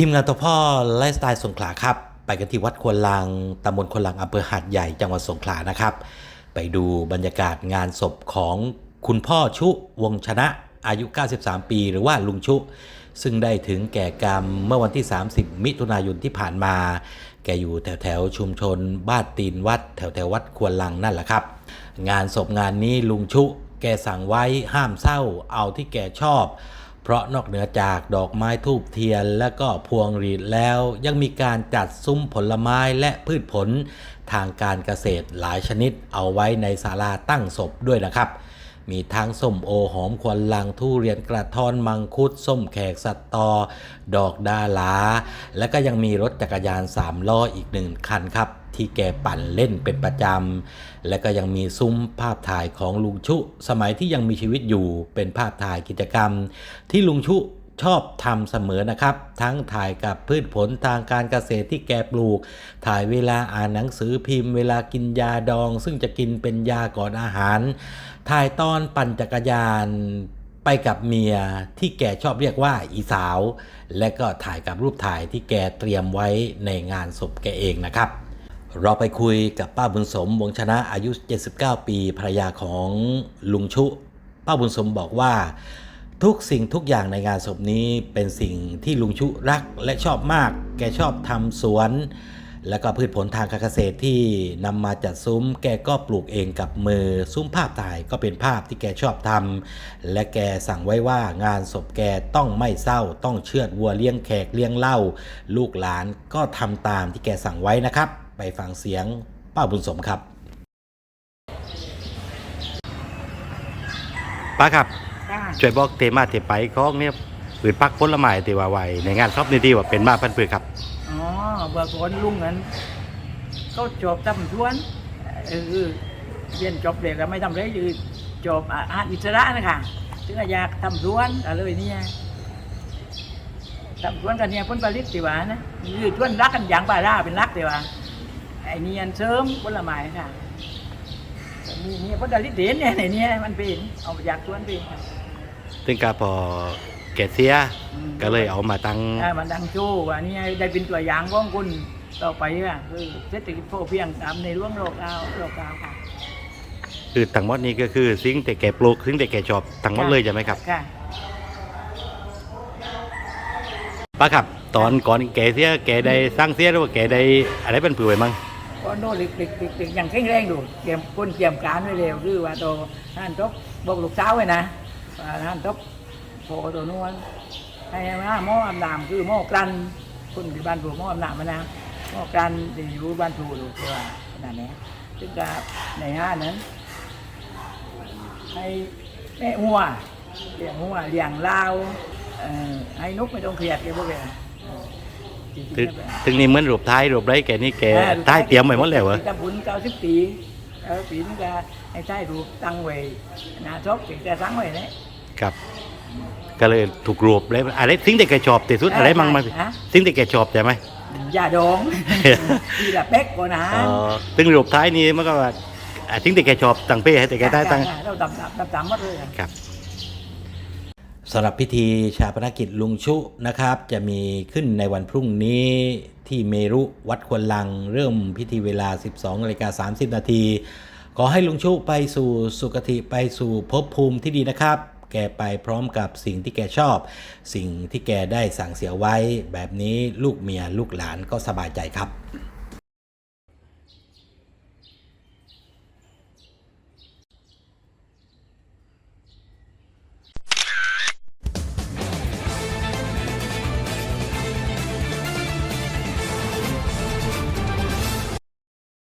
ทีมงานตัวพ่อไลฟ์สไตล์สงขลาครับ ไปกันที่วัดควนลังตำบลควนลังอำเภอหาดใหญ่จังหวัดสงขลานะครับ ไปดูบรรยากาศงานศพของคุณพ่อชุวงชนะอายุ 93 ปี หรือว่าลุงชุ ซึ่งได้ถึงแก่กรรมเมื่อวันที่ 30 มิถุนายนที่ผ่านมา แกอยู่แถวแถวชุมชน บ้านตีนวัด แถวแถววัดควนลังนั่นแหละครับ งานศพงานนี้ลุงชุ แกสั่งไว้ห้ามเศร้าเอาที่แกชอบ เพราะนอกเหนือจากดอกไม้ทูบเทียนและก็พวงหรีดแล้วยังมีการจัดซุ้มผลไม้และพืชผล ทางการเกษตรหลายชนิดเอาไว้ในศาลาตั้งศพด้วยนะครับมีทั้งส้มโอหอมควันลังทุเรียนกระท้อนมังคุดส้มแขกสัตตอ ดอกดาลา และก็ยังมีรถจักรยานสามล้ออีกหนึ่งคันครับ ที่แกปั่นเล่นเป็นประจำ และก็ยังมีซุ้มภาพถ่ายของลุงชุ สมัยที่ยังมีชีวิตอยู่เป็นภาพถ่ายกิจกรรม ที่ลุงชุชอบทำเสมอนะครับ ทั้งถ่ายกับพืชผลทางการเกษตรที่แกปลูก ถ่ายเวลาอ่านหนังสือพิมพ์ เวลากินยาดอง ซึ่งจะกินเป็นยาก่อนอาหาร ถ่ายตอนปั่นจักรยานไปกับเมียที่แกชอบเรียกว่าอีสาว และก็ถ่ายกับรูปถ่ายที่แกเตรียมไว้ในงานศพแกเองนะครับ เราไปคุยกับป้าบุญสมวงชนะอายุ 79 ปีภรรยาของลุงชุ ป้าบุญสมบอกว่า ทุกสิ่งทุกอย่างในงานศพนี้เป็นสิ่งที่ลุงชุรักและชอบมาก แกชอบทำสวน แล้วก็พืชผลทางการเกษตรที่นำมาจัดซุ้ม แกก็ปลูกเองกับมือซุ้มภาพถ่ายก็เป็นภาพที่แกชอบทำและแกสั่งไว้ว่างานศพแกต้องไม่เศร้า ต้องเชือดวัวเลี้ยงแขกเลี้ยงเหล้าลูกหลานก็ทำตามที่แกสั่งไว้นะครับ ไปฟังเสียงป้าบุญสมครับป้าครับจ้าช่วยบอกเตมาเตไปของเนี่ยปืนปักผลไม้ที่ว่าไว้ในงานชอบนี่ที่ว่าเป็นมาพันธุ์พืชครับอ๋อเบิกคนลุงนั้นเขาจบทำสวนเออเออเรียนจบเด็กแล้วไม่ทำเลยคือจบอาหารอิสระนะคะถึงอยากทำสวนอะไรเนี่ยทำสวนกันเนี่ยผลผลิตติว่านะคือสวนรักกันอย่างป่าราเป็นรักติว่า ไอ้นี่อันเสริมผลไม้ค่ะนี่นี่ผลผลิตเด่นเนี่ยในเนี่ยมันเป็นเอามาจากสวนเป็นค่ะซึ่งก็พอแกเสียอืมก็เลยเอามาตั้งอ่ามันดังโจ้ว่านี่ได้เป็นตัวอย่างของคุณต่อไปว่าคือเศรษฐกิจพอเพียงตามในร่วงโลกเอาโลกเอาค่ะ คือทั้งหมดนี้ก็คือสิ่งแต่แกปลูกสิ่งแต่แกชอบทั้งหมดเลยใช่ไหมครับ ค่ะป้าครับ ตอนก่อนแกเสียแกได้สร้างเสียหรือว่าแกได้อะไรเป็นผืนไว้มั้ง ก็โน่นเล็กๆๆๆอย่างแข็งแรงดูเตรียมคนเตรียมการไว้เร็วคือว่าโตท่านทบบอกลูกสาวไว้นะว่าท่านทบโพตัวนวลให้มาหม้ออำนามคือหม้อกลันคนที่บ้านผูหม้ออำนามมานะหม้อกลันที่อยู่บ้านผูดูตัวขนาดนี้ซึ่งกับในห้านั้น ให้แม่หัวเลี้ยงหัวเลี้ยงลาวให้นกไม่ต้องเครียดแกพวกแกจริงๆ ถึงแล้วแบบถึงนี่เหมือนรูปท้ายรูปไรแกนี่แกท้ายเตรียมไว้หมดแล้วเหรอทำบุญเก้าสิบปีเก้าปีนี่ก็ให้ใช้รูปตั้งไว้หน้าชอบถึงจะตั้งไว้เนี่ยครับ ก็เลยถูกรูปเลยอะไรสิ่งแต่แกชอบที่สุดอะไรมั่งมั้งฮะสิ่งแต่แกชอบใช่ไหมยาดอง ทีละเป๊กกว่านะอ๋อซึ่งรูปท้ายนี้มันก็ว่าอ่าสิ่งแต่แกชอบตั้งเป้ให้แต่แกได้ตั้ง เราตำตำตำตำหมดเลยอะ ครับ สำหรับพิธีชาปนกิจลุงชุนะครับ จะมีขึ้นในวันพรุ่งนี้ที่เมรุวัดควนลัง เริ่มพิธีเวลา 12นาฬิกา30 นาที ขอให้ลุงชุไปสู่สุคติไปสู่ภพภูมิที่ดีนะครับ แกไปพร้อมกับสิ่งที่แกชอบ สิ่งที่แกได้สั่งเสียไว้ แบบนี้ลูกเมียลูกหลานก็สบายใจครับ